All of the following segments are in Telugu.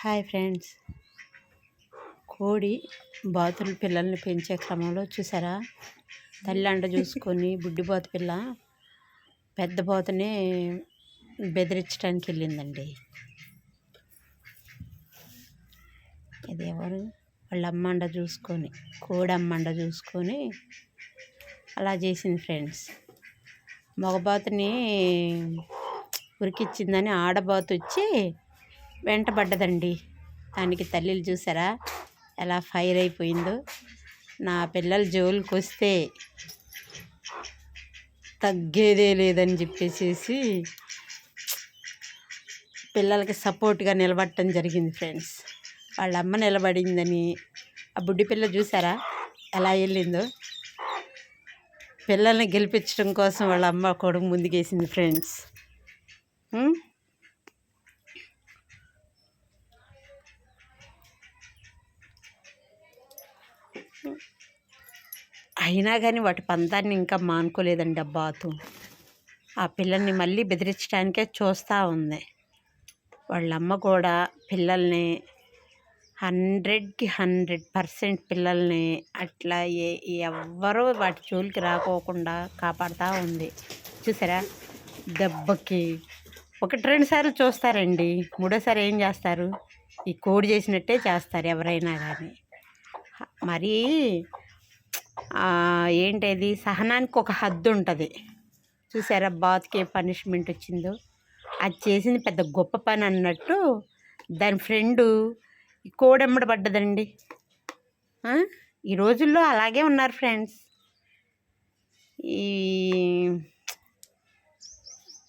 Hi friends. కోడి బాతుల పిల్లల్ని పెంచే క్రమంలో చూసారా? తల్లి అండ చూసుకొని బుడ్డిబాత పిల్ల పెద్ద బాతుని బెదిరించడానికి వెళ్ళిందండి ఎవరు? వాళ్ళ అమ్మండ చూసుకొని కోడి అమ్మండ చూసుకొని అలా చేసింది ఫ్రెండ్స్. మగబాతుని ఉరికిచ్చిందని ఆడబాతు వచ్చి వెంటబడ్డదండి. దానికి తల్లిలు చూసారా? ఎలా ఫైర్ అయిపోయిందో. నా పిల్లల జోలికి వస్తే తగ్గేదే లేదని చెప్పేసి పిల్లలకి సపోర్ట్గా నిలబడటం జరిగింది ఫ్రెండ్స్. వాళ్ళ అమ్మ నిలబడిందని. ఆ బుడ్డి పిల్ల చూసారా? ఎలా వెళ్ళిందో. పిల్లల్ని గెలిపించడం కోసం వాళ్ళ అమ్మ కొడుకు ముందుకేసింది ఫ్రెండ్స్. అయినా కానీ వాటి పంతాన్ని ఇంకా మానుకోలేదండి ఆ బాతు ఆ పిల్లల్ని మళ్ళీ బెదిరించడానికే చూస్తూ ఉంది. వాళ్ళమ్మ కూడా పిల్లల్ని హండ్రెడ్కి హండ్రెడ్ పర్సెంట్ పిల్లల్ని అట్లా ఏ ఎవ్వరూ వాటి జోలికి రాకోకుండా కాపాడుతూ ఉంది. చూసారా? దెబ్బకి ఒకటి రెండు సార్లు చూస్తారండి. మూడోసారి ఏం చేస్తారు? ఈ కోడి చేసినట్టే చేస్తారు ఎవరైనా కానీ మరి ఏంటది? సహనానికి ఒక హద్దు ఉంటుంది చూసారా బాత్కి ఏ పనిష్మెంట్ వచ్చిందో? అది చేసింది పెద్ద గొప్ప పని అన్నట్టు దాని ఫ్రెండు కోడెమ్మడ పడ్డదండి. ఈ రోజుల్లో అలాగే ఉన్నారు ఫ్రెండ్స్.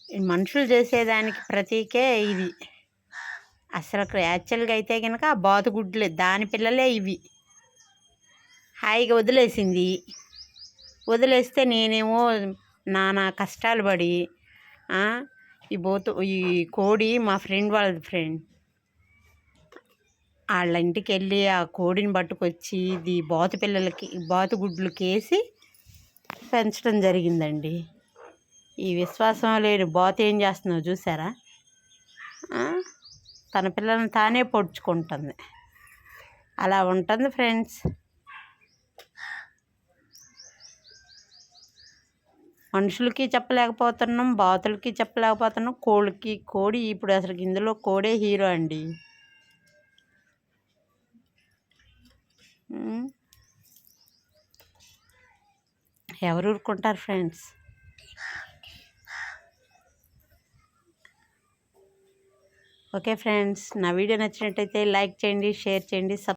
ఈ మనుషులు చేసేదానికి ప్రతీకే ఇది. అసలు యాక్చువల్గా అయితే కనుక ఆ బాతుగుడ్లే దాని పిల్లలే ఇవి. హాయిగా వదిలేసింది. వదిలేస్తే నేనేమో నానా కష్టాలు పడి ఈ బోతు ఈ కోడి మా ఫ్రెండ్ వాళ్ళ ఫ్రెండ్. వాళ్ళ ఇంటికి వెళ్ళి ఆ కోడిని పట్టుకొచ్చి ఇది బాతు పిల్లలకి బాతు గుడ్లు కేసి పెంచడం జరిగిందండి. ఈ విశ్వాసం లేని బాతు ఏం చేస్తున్నావు చూసారా? తన పిల్లల్ని తానే పొడుచుకుంటుంది. అలా ఉంటుంది ఫ్రెండ్స్. మనుషులకి చెప్పలేకపోతున్నాం బాతులకి చెప్పలేకపోతున్నాం కోళ్ళకి కోడి ఇప్పుడు అసలు ఇందులో కోడే హీరో అండి. ఎవరు ఊరుకుంటారు ఫ్రెండ్స్? ఓకే ఫ్రెండ్స్ నా వీడియో నచ్చినట్టయితే లైక్ చేయండి షేర్ చేయండి సబ్